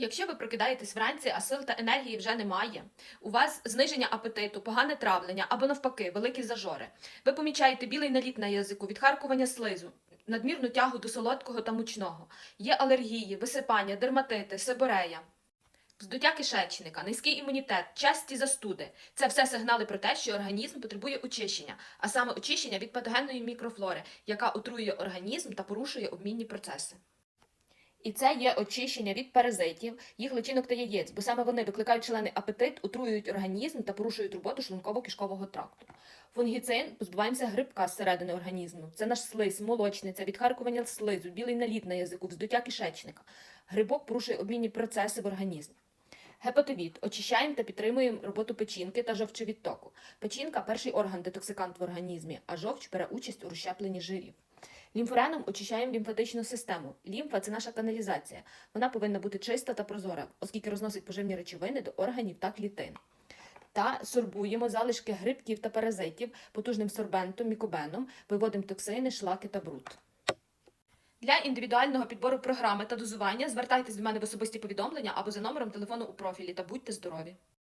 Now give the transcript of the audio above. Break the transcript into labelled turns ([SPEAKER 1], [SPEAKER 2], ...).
[SPEAKER 1] Якщо ви прокидаєтесь вранці, а сил та енергії вже немає, у вас зниження апетиту, погане травлення або навпаки, великі зажори. Ви помічаєте білий наліт на язику, відхаркування слизу, надмірну тягу до солодкого та мучного. Є алергії, висипання, дерматити, сиборея. Вздуття кишечника, низький імунітет, часті застуди це все сигнали про те, що організм потребує очищення, а саме очищення від патогенної мікрофлори, яка отруює організм та порушує обмінні процеси. І це є очищення від паразитів, їх личинок та яєць, бо саме вони викликають шалений апетит, отруюють організм та порушують роботу шлунково-кишкового тракту. Фунгіцин позбуваємося грибка зсередини організму. Це наш слиз, молочниця, відхаркування слизу, білий наліт на язику, вздуття кишечника. Грибок порушує обмінні процеси в організмі. Гепатовід. Очищаємо та підтримуємо роботу печінки та жовчовідтоку. Печінка перший орган детоксикант в організмі, а жовч бере участь у розщепленні жирів. Лімфореном очищаємо лімфатичну систему. Лімфа це наша каналізація. Вона повинна бути чиста та прозора, оскільки розносить поживні речовини до органів та клітин. Та сорбуємо залишки грибків та паразитів потужним сорбентом, мікобеном, виводимо токсини, шлаки та бруд. Для індивідуального підбору програми та дозування звертайтесь до мене в особисті повідомлення або за номером телефону у профілі та будьте здорові!